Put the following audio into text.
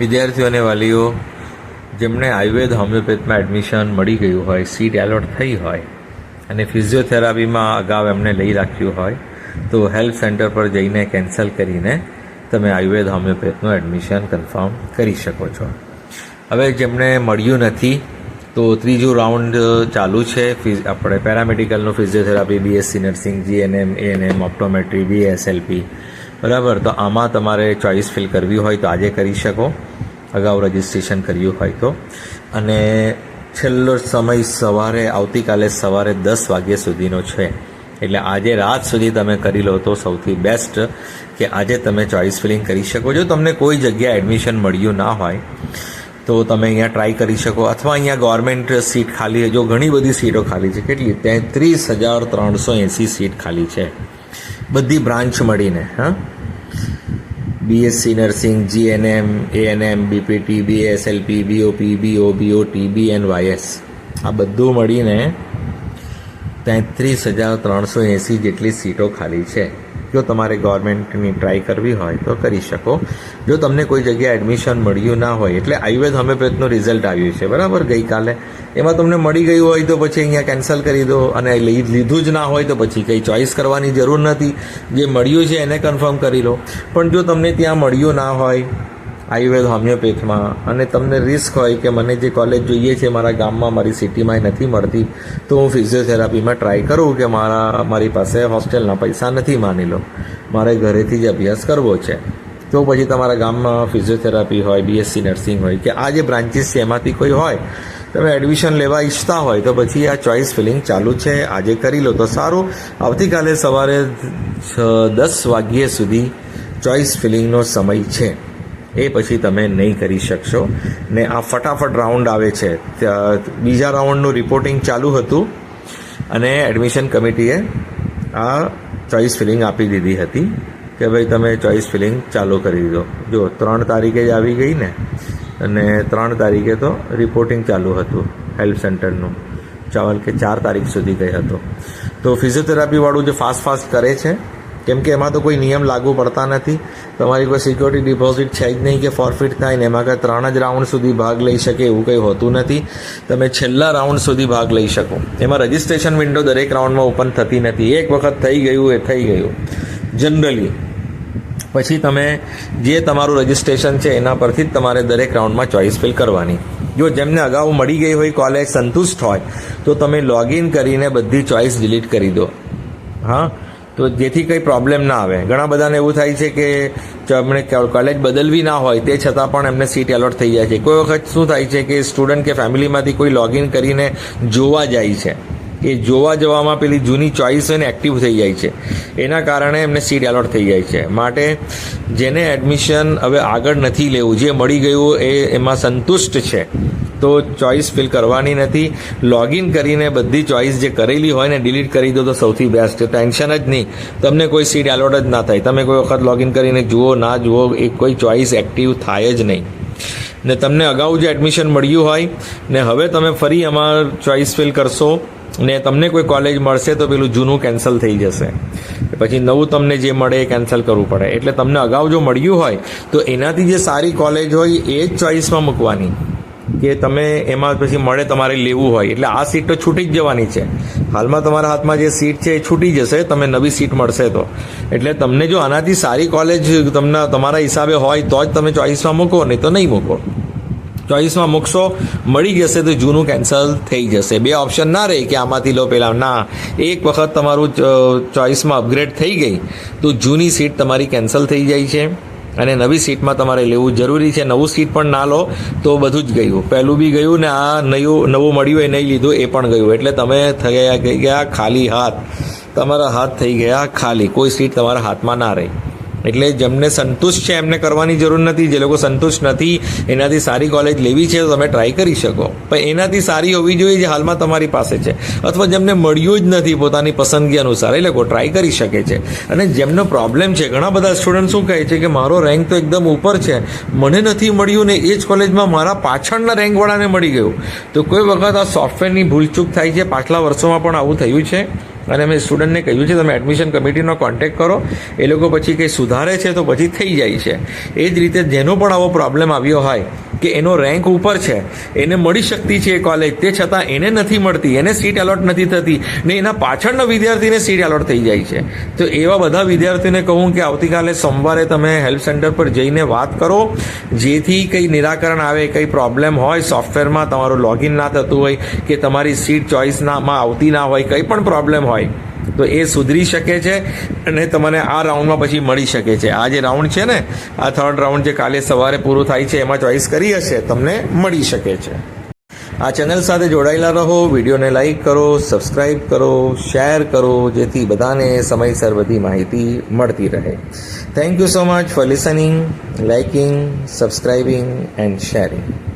વિદ્યાર્થીઓ અને વાલીઓ જેમને આયુર્વેદ, હોમિયોપેથમાં એડમિશન મળી ગયું હોય સીટ એલોટ થઈ હોય, અને ફિઝિયોથેરાપીમાં અગાઉ એમને લઈ રાખ્યું હોય, તો હેલ્થ સેન્ટર પર જઈને કેન્સલ કરીને તમે આયુર્વેદ, હોમિયોપેથનું એડમિશન કન્ફર્મ કરી શકો છો. હવે જેમને મળ્યું નથી, તો ત્રીજું રાઉન્ડ ચાલુ છે. ફિઝ આપણે પેરામેડિકલનું physiotherapy BSc nursing GNM ANM optometry BSLP બરાબર? તો આમાં તમારે ચોઇસ ફિલ કરવી હોય તો આજે કરી શકો. અગાઉ રજિસ્ટ્રેશન કર્યું હોય તો. અને છેલ્લો સમય સવારે, આવતીકાલે સવારે દસ વાગ્યા સુધીનો છે. એટલે આજે રાત સુધી તમે કરી લો તો સૌથી બેસ્ટ કે આજે તમે ચોઇસ ફિલિંગ કરી શકો. જો તમને કોઈ જગ્યાએ એડમિશન મળ્યું ના હોય, તો તમે અહીંયા ટ્રાય કરી શકો. અથવા અહીંયા ગવર્મેન્ટ સીટ ખાલી, જો ઘણી બધી સીટો ખાલી છે. કેટલી? તેત્રીસ હજાર ત્રણસો એંસી સીટ ખાલી છે. બધી બ્રાન્ચ મળીને, હા. BSc nursing GNM ANM BPT BSLP BOP BO and YS આ બધું મળીને તેત્રીસ હજાર ત્રણસો એંસી જેટલી સીટો ખાલી છે. જો તમારે ગવર્મેન્ટની ટ્રાય કરવી હોય તો કરી શકો. જો તમને કોઈ જગ્યાએ એડમિશન મળ્યું ના હોય, એટલે આયુર્વેદ હોમિયોપેથનું રિઝલ્ટ આવ્યું છે. બરાબર? ગઈકાલે એમાં તમને મળી ગયું હોય તો પછી અહીંયા કેન્સલ કરી દો અને લીધું જ ના હોય તો પછી કંઈ ચોઈસ કરવાની જરૂર નથી. જે મળ્યું છે એને કન્ફર્મ કરી લો. પણ જો તમને ત્યાં મળ્યું ના હોય, આયુર્વેદ હોમિયોપેથમાં, અને તમને રિસ્ક હોય કે મને જે કોલેજ જોઈએ છે મારા ગામમાં, મારી સિટીમાં નથી મળતી, તો હું ફિઝિયોથેરાપીમાં ટ્રાય કરું કે મારા, મારી પાસે હોસ્ટેલના પૈસા નથી, માની લો. મારે ઘરેથી જ અભ્યાસ કરવો છે. તો પછી તમારા ગામમાં ફિઝિયોથેરાપી હોય બીએસસી નર્સિંગ હોય કે આ જે બ્રાન્ચીસ છે એમાંથી કોઈ હોય તમે એડમિશન લેવા ઈચ્છતા હોય તો પછી આ ચોઇસ ફિલિંગ ચાલુ છે. આજે કરી લો તો સારું. આવતીકાલે સવારે દસ વાગ્યે સુધી ચોઇસ ફિલિંગનો સમય છે. એ પછી તમે નહીં કરી શકશો. ને આ ફટાફટ રાઉન્ડ આવે છે. બીજા રાઉન્ડનું રિપોર્ટિંગ ચાલુ હતું અને એડમિશન કમિટીએ આ ચોઇસ ફિલિંગ આપી દીધી હતી કે ભાઈ તમે ચોઇસ ફિલિંગ ચાલુ કરી દીધો. જો ત્રણ તારીખે જ આવી ગઈ ને. અને ત્રણ તારીખે તો રિપોર્ટિંગ ચાલુ હતું હેલ્પ સેન્ટરનું ચાવલ કે ચાર તારીખ સુધી ગઈ હતો. તો ફિઝિયોથેરાપીવાળું જે ફાસ્ટ ફાસ્ટ કરે છે, કેમ કે એમાં તો કોઈ નિયમ લાગુ પડતા નથી. તમારી કોઈ સિક્યોરિટી ડિપોઝિટ છે જ નહીં કે ફોરફિટ થાય ને એમાં કાંઈ ત્રણ જ રાઉન્ડ સુધી ભાગ લઈ શકે એવું કંઈ હોતું નથી. તમે છેલ્લા રાઉન્ડ સુધી ભાગ લઈ શકો. એમાં રજિસ્ટ્રેશન વિન્ડો દરેક રાઉન્ડમાં ઓપન થતી નથી. એક વખત થઈ ગયું, એ થઈ ગયું. જનરલી પછી તમે જે તમારું રજિસ્ટ્રેશન છે, એના પરથી જ તમારે દરેક રાઉન્ડમાં ચોઇસ ફિલ કરવાની. જો જેમને અગાઉ મળી ગઈ હોય કોલેજ સંતુષ્ટ હોય, તો તમે લોગિન કરીને બધી ચોઇસ ડિલીટ કરી દો. હા? તો જેથી કંઈ પ્રોબ્લેમ ના આવે. ઘણા બધાને એવું થાય છે કે એમણે કોલેજ બદલવી ના હોય, તે છતાં પણ એમને સીટ એલોટ થઈ જાય છે. કોઈ વખત શું થાય છે કે સ્ટુડન્ટ કે ફેમિલીમાંથી કોઈ લોગિન કરીને જોવા જાય છે. એ જોવા જવામાં પેલી જૂની ચોઇસ હોય ને એક્ટિવ થઈ જાય છે. એના કારણે એમને સીટ એલોટ થઈ જાય છે. માટે જેને એડમિશન હવે આગળ નથી લેવું, જે મળી ગયું એ એમાં સંતુષ્ટ છે. તો ચોઇસ ફિલ કરવાની નથી. લોગિન કરીને બધી ચોઇસ જે કરેલી હોય ને ડિલીટ કરી દો તો સૌથી બેસ્ટ ટેન્શન જ નહીં. તમને કોઈ સીટ એલોટ જ ના થાય. તમે કોઈ વખત લોગિન કરીને જુઓ, ના જુઓ, એ કોઈ ચોઇસ એક્ટિવ થાય જ નહીં. ને તમને અગાઉ જે એડમિશન મળ્યું હોય, ને હવે તમે ફરી અમાર ચોઇસ ફિલ કરશો ને તમને કોઈ કોલેજ મળશે તો પેલું જૂનું કેન્સલ થઈ જશે. પછી નવું તમને જે મળે એ કેન્સલ કરવું પડે. એટલે તમને અગાઉ જો મળ્યું હોય, તો એનાથી જે સારી કોલેજ હોય એ જ ચોઇસમાં મૂકવાની. કે તમે એમાં પછી મળે તમારે લેવું હોય. એટલે આ સીટ તો છૂટી જ જવાની છે. હાલમાં તમારા હાથમાં જે સીટ છે એ છૂટી જશે તમે નવી સીટ મળશે તો. એટલે તમને જો આનાથી સારી કોલેજ તમને, તમારા હિસાબે હોય તો જ તમે ચોઇસમાં મૂકો, નહીં તો નહીં મૂકો. ચોઈસમાં મૂકશો, મળી જશે તો જૂનું કેન્સલ થઈ જશે. બે ઓપ્શન ના રહે કે આમાંથી લો પહેલાં ના, એક વખત તમારું ચોઈસમાં અપગ્રેડ થઈ ગઈ, તો જૂની સીટ તમારી કેન્સલ થઈ જાય છે. અને નવી સીટમાં તમારે લેવું જરૂરી છે. નવું સીટ પણ ના લો, તો બધું જ ગયું. પહેલું બી ગયું ને આ નયું, નવું મળ્યું, એ નહીં લીધું, એ પણ ગયું. એટલે તમે થઈ ગયા ખાલી હાથ. તમારા હાથ થઈ ગયા ખાલી. કોઈ સીટ તમારા હાથમાં ના રહી. એટલે જેમને સંતુષ્ટ છે, એમને કરવાની જરૂર નથી. જે લોકો સંતુષ્ટ નથી, એનાથી સારી કોલેજ લેવી છે, તો તમે ટ્રાય કરી શકો. પણ એનાથી સારી હોવી જોઈએ જે હાલમાં તમારી પાસે છે. અથવા જેમને મળ્યું જ નથી પોતાની પસંદગી અનુસાર. એ લોકો ટ્રાય કરી શકે છે. અને જેમનો પ્રોબ્લેમ છે, ઘણા બધા સ્ટુડન્ટ શું કહે છે કે, મારો રેન્ક તો એકદમ ઉપર છે. મને નથી મળ્યું ને એ જ કોલેજમાં મારા પાછળના રેન્કવાળાને મળી ગયું. તો કોઈ વખત આ સોફ્ટવેરની ભૂલચૂક થાય છે? પાછલા વર્ષોમાં પણ આવું થયું છે? અને મેં સ્ટુડન્ટને કહ્યું છે, તમે એડમિશન કમિટીનો કોન્ટેક્ટ કરો. એ લોકો પછી કંઈ સુધારે છે તો પછી થઈ જાય છે. એ જ રીતે જેનો પણ આવો પ્રોબ્લેમ આવ્યો હોય કે એનો રેન્ક ઉપર છે, એને મળી શકતી છે એ કોલેજ તે છતાં એને નથી મળતી, એને સીટ એલોટ નથી થતી, ને એના પાછળના વિદ્યાર્થીને સીટ એલોટ થઈ જાય છે. તો એવા બધા વિદ્યાર્થીઓને કહું કે આવતીકાલે સોમવારે તમે હેલ્પ સેન્ટર પર જઈને વાત કરો. જેથી કંઈ નિરાકરણ આવે, કંઈ પ્રોબ્લેમ હોય સોફ્ટવેરમાં તમારું લોગિન ના થતું હોય, કે તમારી સીટ ચોઇસનામાં આવતી ના હોય, કંઈ પણ પ્રોબ્લેમ હોય તો એ સુધરી શકે છે અને તમને આ રાઉન્ડમાં પછી મળી શકે છે. આ જે રાઉન્ડ છે ને, આ થર્ડ રાઉન્ડ જે કાલે સવારે પૂરું થાય છે, એમાં ચોઈસ કરી હશે, તમને મળી શકે છે. આ ચેનલ સાથે જોડાયેલા રહો, વિડીયોને લાઇક કરો સબસ્ક્રાઈબ કરો, શેર કરો, જેથી બધાને સમયસર બધી માહિતી મળતી રહે. Thank you so much for listening liking subscribing and sharing